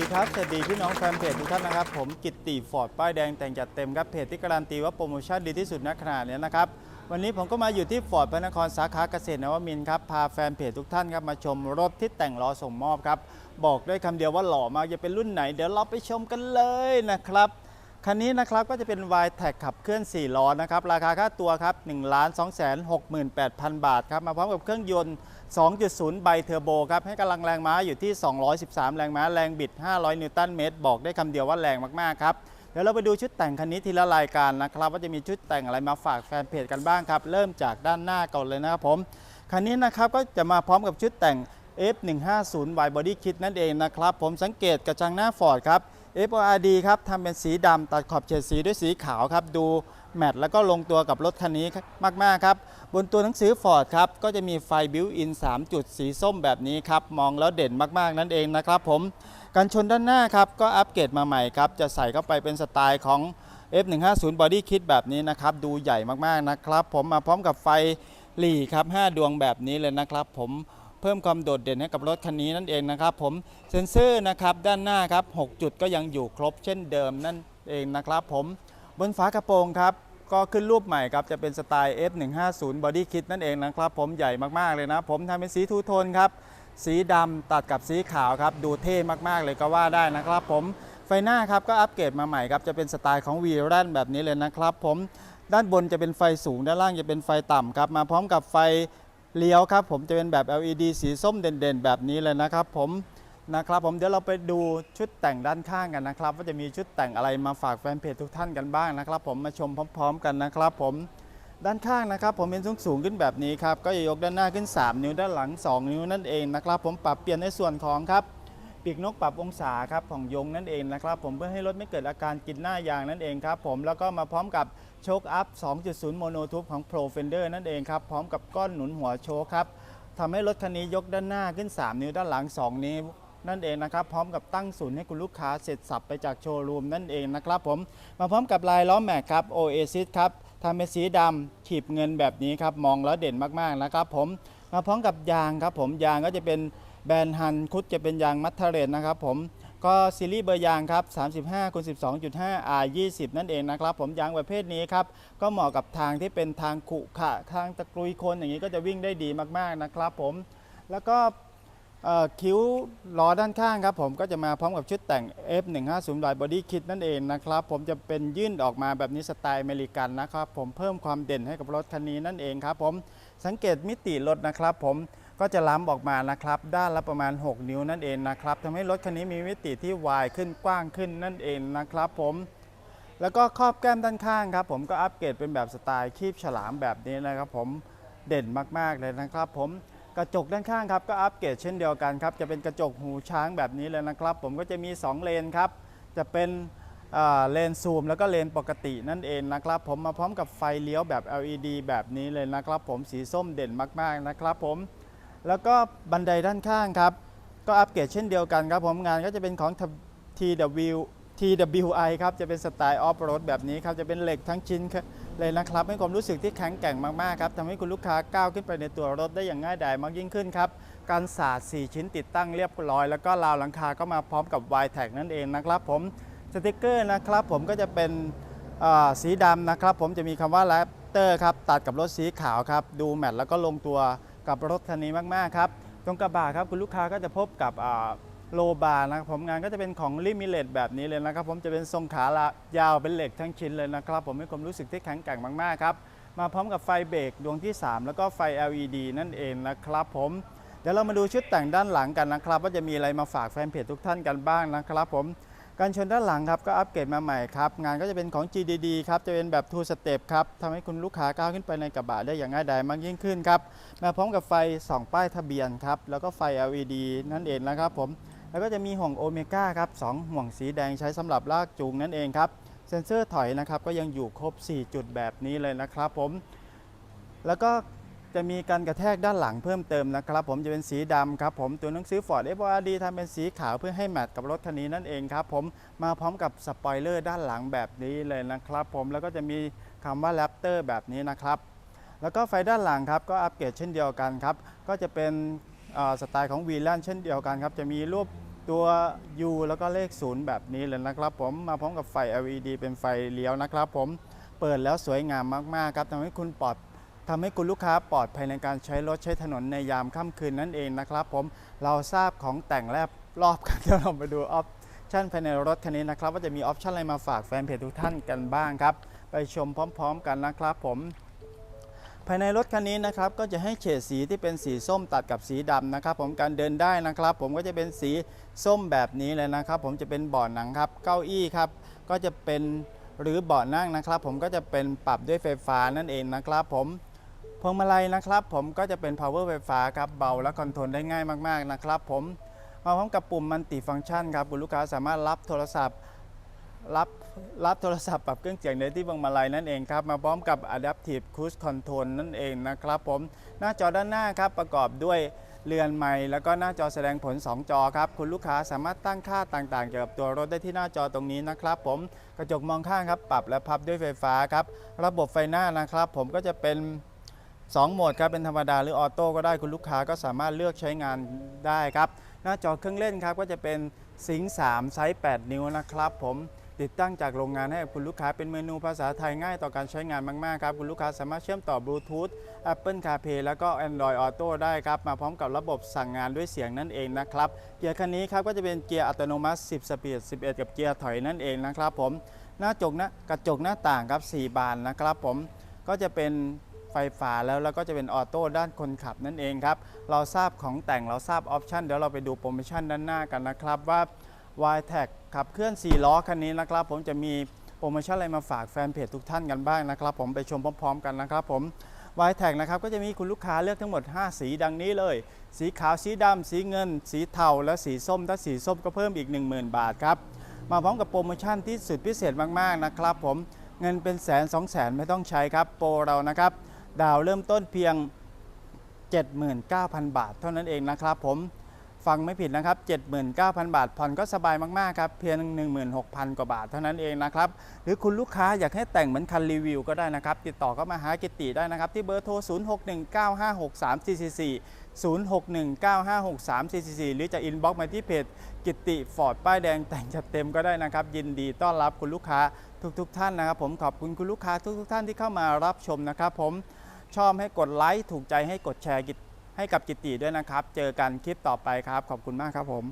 ดีครับ สวัสดีพี่น้องแฟนเพจทุกท่านนะครับ ผมกิตติฟอร์ดป้ายแดงแต่งจัดเต็มครับเพจที่การันตีว่าโปรโมชั่นดีที่สุดณขณะนี้นะครับ วันนี้ผมก็มาอยู่ที่ฟอร์ดพระนครสาขาเกษตรนวมินทร์ครับพาแฟนเพจทุกท่านครับมาชมรถที่แต่งล้อส่งมอบครับ บอกด้วยคำเดียวว่าหล่อมากจะเป็นรุ่นไหน เดี๋ยวเราไปชมกันเลยนะครับ คันนี้นะครับก็จะเป็น y t แท็ขับเคลื่อน 4 ล้อนะครับ ราคาค่าตัวครับ1 2 6 8 0 0 0 บาทครับมาพร้อมกับเครื่องยนต์ 2.0 ไบเทอร์โบครับ ให้กำลังแรงม้าอยู่ที่ 213 แรงม้าแรงบิด 500 นิวตันเมตร บอกได้คำเดียวว่าแรงมาก ๆ ครับ เดี๋ยวเราไปดูชุดแต่งคันนี้ทีละรายการนะครับ ว่าจะมีชุดแต่งอะไรมาฝากแฟนเพจกันบ้างครับ เริ่มจากด้านหน้าก่อนเลยนะครับผมคันนี้นะครับก็จะมาพร้อมกับชุดแต่ง F150 Y Body Kit นั่นเองนะครับผมสังเกตกระจังหน้าฟอร์ดครับ FORD ครับทำเป็นสีดำตัดขอบเฉดสีด้วยสีขาวครับ ดูแมทแล้วก็ลงตัวกับรถคันนี้มาก ๆ ครับ บนตัวหนังสือ Ford ครับ ก็จะมีไฟบิวอิน 3 จุดสีส้มแบบนี้ครับ มองแล้วเด่นมาก ๆ นั่นเองนะครับผมกันชนด้านหน้าครับ ก็อัปเกรดมาใหม่ครับ จะใส่เข้าไปเป็นสไตล์ของ F150 Body Kit แบบนี้นะครับ ดูใหญ่มาก ๆ นะครับ ผมมาพร้อมกับไฟหลีครับ 5 ดวงแบบนี้เลยนะครับผม เพิ่มความโดดเด่นให้กับรถคันนี้นั่นเองนะครับ ผมเซ็นเซอร์นะครับด้านหน้าครับ 6 จุดก็ยังอยู่ครบเช่นเดิมนั่นเองนะครับ ผมบนฝากระโปรงครับก็ขึ้นรูปใหม่ครับ จะเป็นสไตล์ F150 Body Kit นั่นเองนะครับ ผมใหญ่มากๆเลยนะ ผมทำเป็นสีทูโทนครับ สีดำตัดกับสีขาวครับ ดูเท่มากๆเลยก็ว่าได้นะครับผมไฟหน้าครับก็อัปเกรดมาใหม่ครับ จะเป็นสไตล์ของ v ีแรนแบบนี้เลยนะครับผมด้านบนจะเป็นไฟสูง ด้านล่างจะเป็นไฟต่ำครับ มาพร้อมกับไฟ เลี้ยวครับผมจะเป็นแบบ LED สีส้มเด่นๆ แบบนี้เลยนะครับผมนะครับผมเดี๋ยวเราไปดูชุดแต่งด้านข้างกันนะครับ ว่าจะมีชุดแต่งอะไรมาฝากแฟนเพจทุกท่านกันบ้างนะครับ ผมมาชมพร้อม ๆ กันนะครับ ผมด้านข้างนะครับ ผมเป็นสูงสูงๆขึ้นแบบนี้ครับก็จะยกด้านหน้าขึ้น 3 นิ้วด้านหลัง 2 นิ้วนั่นเองนะครับ ผมปรับเปลี่ยนในส่วนของครับ ปีกนกปรับองศาครับของยงนั่นเองนะครับ ผมเพื่อให้รถไม่เกิดอาการกินหน้ายางนั่นเองครับผมแล้วก็มาพร้อมกับโชคอัพ 2.0 โมโนทูบของ Pro Fender นั่นเองครับ พร้อมกับก้อนหนุนหัวโชคครับทำให้รถคันนี้ยกด้านหน้าขึ้น 3 นิ้วด้านหลัง 2 นิ้วนั่นเองนะครับ พร้อมกับตั้งศูนย์ให้คุณลูกค้าเสร็จสับไปจากโชว์รูมนั่นเองนะครับผมมาพร้อมกับลายล้อแม็กครับ Oasis ครับทำเป็นสีดำขีบเงินแบบนี้ครับมองแล้วเด่นมากๆนะครับผมมาพร้อมกับยางครับผมยางก็จะเป็น แบรนด์ฮันคุดจะเป็นยางมัทเทเรนนะครับผมก็ซีรีส์เบอร์ยางครับ 35คูณ12.5 R 20 นั่นเองนะครับ ผมยางประเภทนี้ครับ ก็เหมาะกับทางที่เป็นทางขรุขระทางตะกรุยโคนอย่างนี้ก็จะวิ่งได้ดีมากๆนะครับผม แล้วก็คิ้วล้อด้านข้างครับผมก็จะมาพร้อมกับชุดแต่ง F150 y Body Kit นั่นเองนะครับ ผมจะเป็นยื่นออกมาแบบนี้สไตล์อเมริกันนะครับ ผมเพิ่มความเด่นให้กับรถคันนี้นั่นเองครับผมสังเกตมิติรถนะครับผม ก็จะล้ำออกมานะครับ ด้านละประมาณ 6 นิ้วนั่นเองนะครับทำให้รถคันนี้มีมิติที่วายขึ้นกว้างขึ้นนั่นเองนะครับ ผมแล้วก็ครอบแก้มด้านข้างครับ ผมก็อัปเกรดเป็นแบบสไตล์คีบฉลามแบบนี้นะครับ ผมเด่นมากๆเลยนะครับ ผมกระจกด้านข้างครับก็อัปเกรดเช่นเดียวกันครับ จะเป็นกระจกหูช้างแบบนี้เลยนะครับ ผมก็จะมี 2 เลนครับ จะเป็นเลนซูมแล้วก็เลนปกตินั่นเองนะครับ ผมมาพร้อมกับไฟเลี้ยวแบบ LED แบบนี้เลยนะครับ ผมสีส้มเด่นมากๆนะครับ ผม แล้วก็บันไดด้านข้างครับ ก็อัปเกรดเช่นเดียวกันครับผมงานก็จะเป็นของ TW TWI ครับ จะเป็นสไตล์ออฟโรดแบบนี้ครับ จะเป็นเหล็กทั้งชิ้นเลยนะครับ ให้ความรู้สึกที่แข็งแกร่งมาก ๆ ครับทำให้คุณลูกค้าก้าวขึ้นไปในตัวรถได้อย่างง่ายดายมากยิ่งขึ้นครับ การสาด 4 ชิ้นติดตั้งเรียบร้อย แล้วก็ราวหลังคาก็มาพร้อมกับ y t a g นั่นเองนะครับผมสติกเกอร์นะครับผมก็จะเป็นสีดำนะครับ ผมจะมีคำว่า Raptor ครับตัดกับรถสีขาวครับดูแมทแล้วก็ลงตัว กับรถคันนี้มาก ๆ ครับ ตรงกระบะครับคุณลูกค้าก็จะพบกับโลบาร์นะครับผมงานก็จะเป็นของลิมิเลตแบบนี้เลยนะครับ ผมจะเป็นทรงขาละยาวเป็นเหล็กทั้งชิ้นเลยนะครับ ผมให้ความรู้สึกที่แข็งแกร่งมาก ๆ ครับ มาพร้อมกับไฟเบรกดวงที่ 3 แล้วก็ไฟ LED นั่นเองนะครับ ผมเดี๋ยวเรามาดูชุดแต่งด้านหลังกันนะครับ ว่าจะมีอะไรมาฝากแฟนเพจทุกท่านกันบ้างนะครับ ผม การชนด้านหลังครับก็อัปเกรดมาใหม่ครับงานก็จะเป็นของ GDD ครับจะเป็นแบบ two step ครับทำให้คุณลูกค้าก้าวขึ้นไปในกระบะได้อย่างง่ายดายมากยิ่งขึ้นครับมาพร้อมกับไฟ 2 ป้ายทะเบียนครับแล้วก็ไฟ LED นั่นเองนะครับผมแล้วก็จะมีห่วงโอเมก้าครับสองห่วงสีแดงใช้สำหรับลากจูงนั่นเองครับเซ็นเซอร์ถอยนะครับก็ยังอยู่ครบ 4 จุดแบบนี้เลยนะครับผมแล้วก็ จะมีการกระแทกด้านหลังเพิ่มเติมนะครับ ผมจะเป็นสีดำครับผมตัวหนังสือ Ford f r d ทำเป็นสีขาวเพื่อให้แมทกับรถคันนี้นั่นเองครับผมมาพร้อมกับสปอยเลอร์ด้านหลังแบบนี้เลยนะครับ ผมแล้วก็จะมีคำว่า Raptor แบบนี้นะครับ แล้วก็ไฟด้านหลังครับก็อัปเกรดเช่นเดียวกันครับก็จะเป็นสไตล์ของวีแลนเช่นเดียวกันครับจะมีรูปตัว U แล้วก็เลข 0 แบบนี้เลยนะครับผมมาพร้อมกับไฟ LED เป็นไฟเลี้ยวนะครับ ผมเปิดแล้วสวยงามมากๆครับทำให้คุณปลอด ทำให้คุณลูกค้าปลอดภัยในการใช้รถใช้ถนนในยามค่ำคืนนั่นเองนะครับ ผมเราทราบของแต่งแรกรอบกันเดี๋ยวเรามาดูออปชั่นภายในรถคันนี้นะครับ ว่าจะมีออปชั่นอะไรมาฝากแฟนเพจทุกท่านกันบ้างครับ ไปชมพร้อม ๆ กันนะครับผมภายในรถคันนี้นะครับก็จะให้เฉดสีที่เป็นสีส้มตัดกับสีดำนะครับ ผมการเดินได้นะครับ ผมก็จะเป็นสีส้มแบบนี้เลยนะครับ ผมจะเป็นเบาะหนังครับเก้าอี้ครับก็จะเป็นหรือเบาะนั่งนะครับ ผมก็จะเป็นปรับด้วยไฟฟ้านั่นเองนะครับ ผม พวงมาลัยนะครับผมก็จะเป็น power ไฟฟ้าครับเบาและคอนโทรลได้ง่ายมากๆนะครับผมมาพร้อมกับปุ่มมันติฟังก์ชันครับคุณลูกค้าสามารถรับโทรศัพท์ รับรับโทรศัพท์ปรับเครื่องเสียงได้ที่พวงมาลัยนั่นเองครับมาพร้อมกับ Adaptive Cruise Control นั่นเองนะครับผมหน้าจอด้านหน้าครับประกอบด้วยเรือนไม้แล้วก็หน้าจอแสดงผล 2 จอครับ คุณลูกค้าสามารถตั้งค่าต่างๆ เกี่ยวกับตัวรถได้ที่หน้าจอตรงนี้นะครับ ผมกระจกมองข้างครับปรับและพับด้วยไฟฟ้าครับ ระบบไฟหน้านะครับ ผมก็จะเป็น 2โหมดครับเป็นธรรมดาหรือออโต้ก็ได้คุณลูกค้าก็สามารถเลือกใช้งานได้ครับ หน้าจอเครื่องเล่นครับก็จะเป็นซิงค์3ไซส์ 8 นิ้วนะครับผมติดตั้งจากโรงงานให้คุณลูกค้าเป็นเมนูภาษาไทยง่ายต่อการใช้งานมาก ๆ ครับ คุณลูกค้าสามารถเชื่อมต่อบลูทูธ Apple CarPlay แล้วก็ Android Auto ได้ครับ มาพร้อมกับระบบสั่งงานด้วยเสียงนั่นเองนะครับ เกียร์คันนี้ครับก็จะเป็นเกียร์อัตโนมัติ 10 สปีด 11 กับเกียร์ถอยนั่นเองนะครับผมหน้าจกหน้ากระจกหน้าต่างครับ 4 บานนะครับผมก็จะเป็น ไฟฟ้าแล้วแล้วก็จะเป็นออโต้ด้านคนขับนั่นเองครับ เราทราบของแต่งเราทราบออปชันเดี๋ยวเราไปดูโปรโมชั่นด้านหน้ากันนะครับว่า y t e c ขับเคลื่อน 4 ล้อคันนี้นะครับ ผมจะมีโปรโมชั่นอะไรมาฝากแฟนเพจทุกท่านกันบ้างนะครับ ผมไปชมพร้อมๆ กันนะครับผม y t e c นะครับก็จะมีคุณลูกค้าเลือกทั้งหมด 5 สีดังนี้เลย สีขาวสีดำสีเงิน สีเทาและสีส้มถ้าสีส้มก็เพิ่มอีก 10,000 บาทครับมาพร้อมกับโปรโมชั่นที่สุดพิเศษมากๆนะครับ ผมเงินเป็นแสนสองแสนไม่ต้องใช้ครับโปรเรานะครับ ดาวเริ่มต้นเพียง 79,000 บาท เท่านั้นเองนะครับผม ฟังไม่ผิดนะครับ 79,000 บาท ผ่อนก็สบายมาก ๆ ครับ เพียง 16,000 กว่าบาทเท่านั้นเองนะครับ หรือคุณลูกค้าอยากให้แต่งเหมือนคันรีวิวก็ได้นะครับ ติดต่อเข้ามาหากิตติได้นะครับ ที่เบอร์โทร 0619563444 0619563444 หรือจะอินบ็อกซ์มาที่เพจกิตติฟอร์ดป้ายแดงแต่งจัดเต็มก็ได้นะครับ ยินดีต้อนรับคุณลูกค้าทุกๆทท่านนะครับ ผมขอบคุณคุณลูกค้าทุกๆท่านที่เข้ามารับชมนะครับ ผมชอบให้กดไลค์ถูกใจให้กดแชร์กิจ ให้กับจิตติด้วยนะครับ เจอกันคลิปต่อไปครับ ขอบคุณมากครับผม